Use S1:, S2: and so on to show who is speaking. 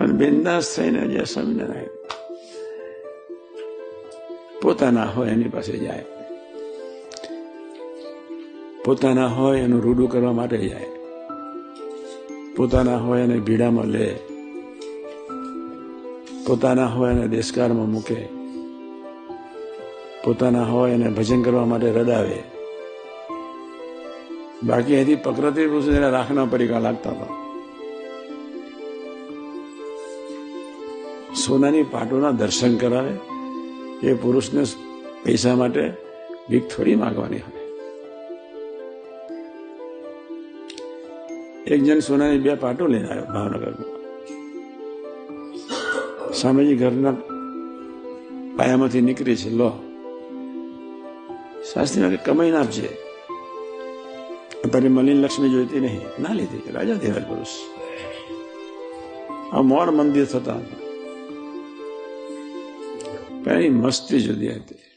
S1: અને બિંદાસ થઈને જે સ્વામિનારાયણ પોતાના હોય એની પાસે જાય. પોતાના હોય એનું રૂડું કરવા માટે જાય. પોતાના હોય એને ભીડામાં લે. પોતાના હોય એને દેશકારમાં મૂકે. પોતાના હોય એને ભજન કરવા માટે રડાવે. બાકી અહીંથી પ્રકૃતિ પુરુષ રાખના પરિકા લાગતા હતા. સોનાની પાટોના દર્શન કરાવે, એ પુરુષને પૈસા માટે ભીખ થોડી માંગવાની હવે એક જણ સોનાની બે પાટો લઈને આવ્યો ભાવનગરમાં. સ્વામીજી ઘરના પાયામાંથી નીકળી છે, લો. શાસ્ત્રીમાં કમાઈ કમાઈને આપજે તારી મલિન લક્ષ્મી જોઈતી નહીં. ના લીધી, રાજા ધીરાજ પુરુષ. આ મોર મંદિર થતા હતા પણ એની મસ્તી જુદી હતી